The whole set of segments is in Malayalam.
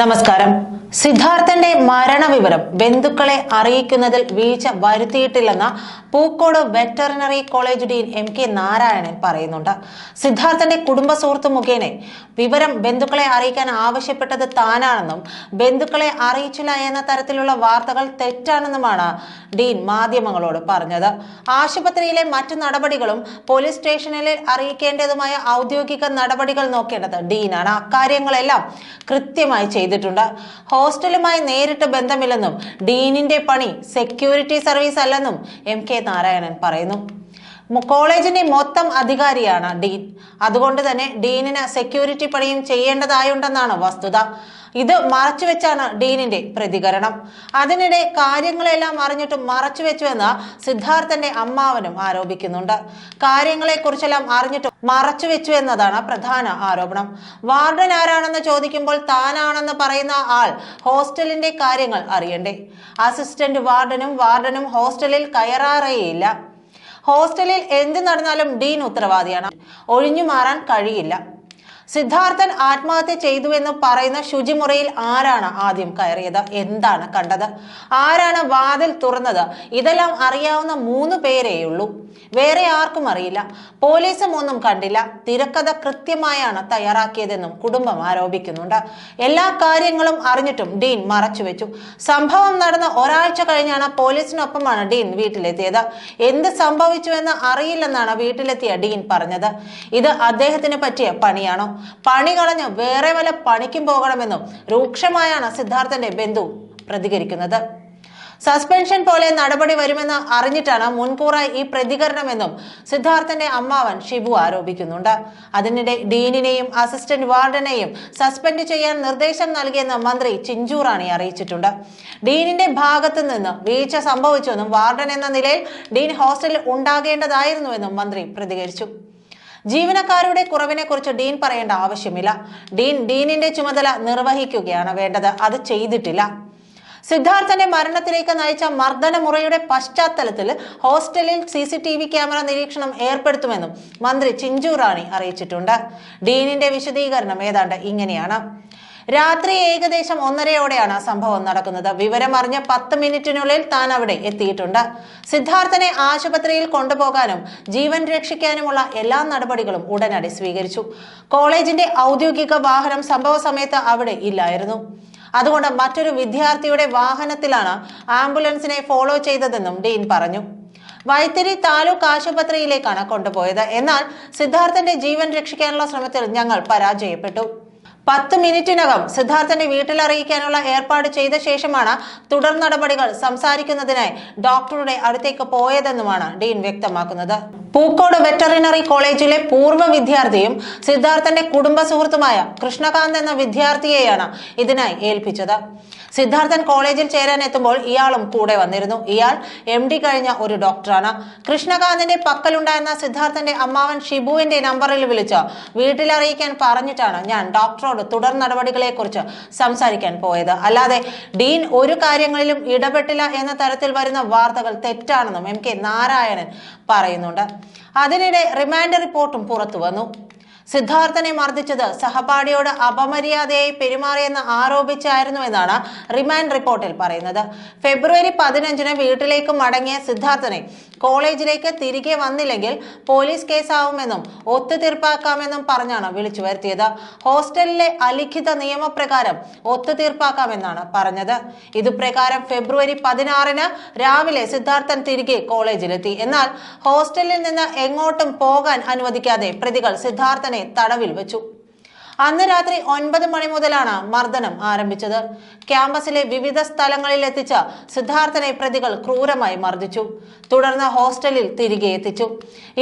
നമസ്കാരം. സിദ്ധാർത്ഥന്റെ മരണവിവരം ബന്ധുക്കളെ അറിയിക്കുന്നതിൽ വീഴ്ച വരുത്തിയിട്ടില്ലെന്ന Pookode veterinary college dean M K Narayanan പറയുന്നുണ്ട്. സിദ്ധാർത്ഥന്റെ കുടുംബ സുഹൃത്ത് മുഖേന വിവരം ബന്ധുക്കളെ അറിയിക്കാൻ ആവശ്യപ്പെട്ടത് താനാണെന്നും ബന്ധുക്കളെ അറിയിച്ചില്ല എന്ന തരത്തിലുള്ള വാർത്തകൾ തെറ്റാണെന്നുമാണ് ഡീൻ മാധ്യമങ്ങളോട് പറഞ്ഞത്. ആശുപത്രിയിലെ മറ്റു നടപടികളും പോലീസ് സ്റ്റേഷനിൽ അറിയിക്കേണ്ടതുമായ ഔദ്യോഗിക നടപടികൾ നോക്കേണ്ടത് ഡീനാണ്. അക്കാര്യങ്ങളെല്ലാം കൃത്യമായി ചെയ്തിട്ടുണ്ട്. ഹോസ്റ്റലുമായി നേരിട്ട് ബന്ധമില്ലെന്നും ഡീനിന്റെ പണി സെക്യൂരിറ്റി സർവീസ് അല്ലെന്നും എം കെ നാരായണൻ പറയുന്നു. കോളേജിന്റെ മൊത്തം അധികാരിയാണ് ഡീൻ. അതുകൊണ്ട് തന്നെ ഡീനിന് സെക്യൂരിറ്റി പണിയും ചെയ്യേണ്ടതായുണ്ടെന്നാണ് വസ്തുത. ഇത് മറച്ചുവെച്ചാണ് ഡീനിന്റെ പ്രതികരണം. അതിനിടെ കാര്യങ്ങളെല്ലാം അറിഞ്ഞിട്ടും മറച്ചുവെച്ചുവെന്ന് സിദ്ധാർത്ഥന്റെ അമ്മാവനും ആരോപിക്കുന്നുണ്ട്. കാര്യങ്ങളെ കാര്യങ്ങളെക്കുറിച്ചെല്ലാം അറിഞ്ഞിട്ടും മറച്ചുവെച്ചു എന്നതാണ് പ്രധാന ആരോപണം. വാർഡൻ ആരാണെന്ന് ചോദിക്കുമ്പോൾ താനാണെന്ന് പറയുന്ന ആൾ ഹോസ്റ്റലിന്റെ കാര്യങ്ങൾ അറിയണ്ടേ. അസിസ്റ്റന്റ് വാർഡനും വാർഡനും ഹോസ്റ്റലിൽ കയറാറേയില്ല. ഹോസ്റ്റലിൽ എന്ത് നടന്നാലും ഡീൻ ഉത്തരവാദിയാണ്. ഒഴിഞ്ഞു മാറാൻ കഴിയില്ല. സിദ്ധാർത്ഥൻ ആത്മഹത്യ ചെയ്തു എന്ന് പറയുന്ന ശുചിമുറിയിൽ ആരാണ് ആദ്യം കയറിയത്? എന്താണ് കണ്ടത്? ആരാണ് വാതിൽ തുറന്നത്? ഇതെല്ലാം അറിയാവുന്ന മൂന്ന് പേരേയുള്ളൂ. വേറെ ആർക്കും അറിയില്ല. പോലീസും ഒന്നും കണ്ടില്ല. തിരക്കഥ കൃത്യമായാണ് തയ്യാറാക്കിയതെന്നും കുടുംബം ആരോപിക്കുന്നുണ്ട്. എല്ലാ കാര്യങ്ങളും അറിഞ്ഞിട്ടും ഡീൻ മറച്ചുവെച്ചു. സംഭവം നടന്ന ഒരാഴ്ച കഴിഞ്ഞാണ് പോലീസിനൊപ്പമാണ് ഡീൻ വീട്ടിലെത്തിയത്. എന്ത് സംഭവിച്ചുവെന്ന് അറിയില്ലെന്നാണ് വീട്ടിലെത്തിയ ഡീൻ പറഞ്ഞത്. ഇത് അദ്ദേഹത്തിന് പറ്റിയ പണിയാണോ? പണി കളഞ്ഞ് വേറെ വല്ല പണിക്കും പോകണമെന്നും രൂക്ഷമായാണ് സിദ്ധാർത്ഥന്റെ ബന്ധു പ്രതികരിക്കുന്നത്. സസ്പെൻഷൻ പോലെ നടപടി വരുമെന്ന് അറിഞ്ഞിട്ടാണ് മുൻകൂറായി ഈ പ്രതികരണമെന്നും സിദ്ധാർത്ഥന്റെ അമ്മാവൻ ഷിബു ആരോപിക്കുന്നുണ്ട്. അതിനിടെ ഡീനിനെയും അസിസ്റ്റന്റ് വാർഡനെയും സസ്പെൻഡ് ചെയ്യാൻ നിർദ്ദേശം നൽകിയെന്ന് മന്ത്രി ചിഞ്ചു റാണി അറിയിച്ചിട്ടുണ്ട്. ഡീനിന്റെ ഭാഗത്തു നിന്ന് വീഴ്ച സംഭവിച്ചുവെന്നും വാർഡൻ എന്ന നിലയിൽ ഡീൻ ഹോസ്റ്റലിൽ ഉണ്ടാകേണ്ടതായിരുന്നുവെന്നും മന്ത്രി പ്രതികരിച്ചു. ജീവനക്കാരുടെ കുറവിനെ കുറിച്ച് ഡീൻ പറയേണ്ട ആവശ്യമില്ല. ഡീൻ ഡീനിന്റെ ചുമതല നിർവഹിക്കുകയാണ് വേണ്ടത്. അത് ചെയ്തിട്ടില്ല. സിദ്ധാർത്ഥന്റെ മരണത്തിലേക്ക് നയിച്ച മർദ്ദന മുറയുടെ പശ്ചാത്തലത്തിൽ ഹോസ്റ്റലിൽ C C T V camera നിരീക്ഷണം ഏർപ്പെടുത്തുമെന്നും മന്ത്രി ചിഞ്ചു റാണി അറിയിച്ചിട്ടുണ്ട്. ഡീനിന്റെ വിശദീകരണം ഏതാണ്ട് ഇങ്ങനെയാണ്. രാത്രി ഏകദേശം ഒന്നരയോടെയാണ് സംഭവം നടക്കുന്നത്. വിവരമറിഞ്ഞ പത്ത് മിനിറ്റിനുള്ളിൽ താൻ അവിടെ എത്തിയിട്ടുണ്ട്. സിദ്ധാർത്ഥനെ ആശുപത്രിയിൽ കൊണ്ടുപോകാനും ജീവൻ രക്ഷിക്കാനുമുള്ള എല്ലാ നടപടികളും ഉടനടി സ്വീകരിച്ചു. കോളേജിന്റെ ഔദ്യോഗിക വാഹനം സംഭവ സമയത്ത് അവിടെ ഇല്ലായിരുന്നു. അതുകൊണ്ട് മറ്റൊരു വിദ്യാർത്ഥിയുടെ വാഹനത്തിലാണ് ആംബുലൻസിനെ ഫോളോ ചെയ്തതെന്നും ഡീൻ പറഞ്ഞു. വൈത്തിരി താലൂക്ക് ആശുപത്രിയിലേക്കാണ് കൊണ്ടുപോയത്. എന്നാൽ സിദ്ധാർത്ഥന്റെ ജീവൻ രക്ഷിക്കാനുള്ള ശ്രമത്തിൽ ഞങ്ങൾ പരാജയപ്പെട്ടു. പത്ത് മിനിറ്റിനകം സിദ്ധാർത്ഥന്റെ വീട്ടിൽ അറിയിക്കാനുള്ള ഏർപ്പാട് ചെയ്ത ശേഷമാണ് തുടർ നടപടികൾ സംസാരിക്കുന്നതിനായി ഡോക്ടറുടെ അടുത്തേക്ക് പോയതെന്നുമാണ് ഡീൻ വ്യക്തമാക്കുന്നത്. പൂക്കോട് വെറ്ററിനറി കോളേജിലെ പൂർവ വിദ്യാർത്ഥിയും സിദ്ധാർത്ഥന്റെ കുടുംബ സുഹൃത്തുമായ കൃഷ്ണകാന്ത് എന്ന വിദ്യാർത്ഥിയെയാണ് ഇതിനായി ഏൽപ്പിച്ചത്. സിദ്ധാർത്ഥൻ കോളേജിൽ ചേരാൻ എത്തുമ്പോൾ ഇയാളും കൂടെ വന്നിരുന്നു. ഇയാൾ എം ഡി കഴിഞ്ഞ ഒരു ഡോക്ടറാണ്. കൃഷ്ണകാന്തിന്റെ പക്കലുണ്ടായിരുന്ന സിദ്ധാർത്ഥന്റെ അമ്മാവൻ ഷിബുവിന്റെ നമ്പറിൽ വിളിച്ച് വീട്ടിൽ അറിയിക്കാൻ പറഞ്ഞിട്ടാണ് ഞാൻ ഡോക്ടറോട് തുടർ നടപടികളെ കുറിച്ച് സംസാരിക്കാൻ പോയത്. അല്ലാതെ ഡീൻ ഒരു കാര്യങ്ങളിലും ഇടപെട്ടില്ല എന്ന തരത്തിൽ വരുന്ന വാർത്തകൾ തെറ്റാണെന്നും എം കെ നാരായണൻ പറയുന്നുണ്ട്. അതിനിടെ റിമാൻഡ് റിപ്പോർട്ടും പുറത്തു വന്നു. സിദ്ധാർത്ഥനെ മർദ്ദിച്ചത് സഹപാഠിയോട് അപമര്യാദയായി പെരുമാറിയെന്ന് ആരോപിച്ചായിരുന്നു എന്നാണ് റിമാൻഡ് റിപ്പോർട്ടിൽ പറയുന്നത്. ഫെബ്രുവരി പതിനഞ്ചിന് വീട്ടിലേക്ക് മടങ്ങിയ സിദ്ധാർത്ഥനെ കോളേജിലേക്ക് തിരികെ വന്നില്ലെങ്കിൽ പോലീസ് കേസാവുമെന്നും ഒത്തുതീർപ്പാക്കാമെന്നും പറഞ്ഞാണ് വിളിച്ചു വരുത്തിയത്. ഹോസ്റ്റലിലെ അലിഖിത നിയമപ്രകാരം ഒത്തുതീർപ്പാക്കാമെന്നാണ് പറഞ്ഞത്. ഇതുപ്രകാരം ഫെബ്രുവരി പതിനാറിന് രാവിലെ സിദ്ധാർത്ഥൻ തിരികെ കോളേജിലെത്തി. എന്നാൽ ഹോസ്റ്റലിൽ നിന്ന് എങ്ങോട്ടും പോകാൻ അനുവദിക്കാതെ പ്രതികൾ സിദ്ധാർത്ഥനെ തടവിൽ വെച്ചു. അന്ന് രാത്രി ഒൻപത് മണി മുതലാണ് മർദ്ദനം ആരംഭിച്ചത്. ക്യാമ്പസിലെ വിവിധ സ്ഥലങ്ങളിൽ എത്തിച്ച സിദ്ധാർത്ഥനെ പ്രതികൾ ക്രൂരമായി മർദ്ദിച്ചു. തുടർന്ന് ഹോസ്റ്റലിൽ തിരികെ എത്തിച്ചു.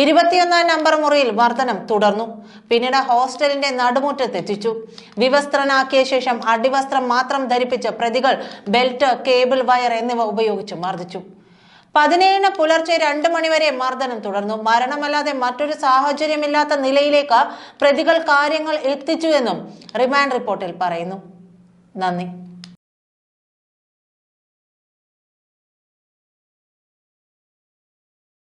ഇരുപത്തിയൊന്നാം നമ്പർ മുറിയിൽ മർദ്ദനം തുടർന്നു. പിന്നീട് ഹോസ്റ്റലിന്റെ നടുമുറ്റത്ത് എത്തിച്ചു. വിവസ്ത്രനാക്കിയ ശേഷം അടിവസ്ത്രം മാത്രം ധരിപ്പിച്ച പ്രതികൾ ബെൽറ്റ് കേബിൾ വയർ എന്നിവ ഉപയോഗിച്ച് മർദ്ദിച്ചു. പതിനേഴിന് പുലർച്ചെ രണ്ട് മണിവരെ മർദ്ദനം തുടർന്നു. മരണമല്ലാതെ മറ്റൊരു സാഹചര്യമില്ലാത്ത നിലയിലേക്ക് പ്രതികൾ കാര്യങ്ങൾ എത്തിച്ചു എന്നും റിമാൻഡ് റിപ്പോർട്ടിൽ പറയുന്നു. നന്ദി.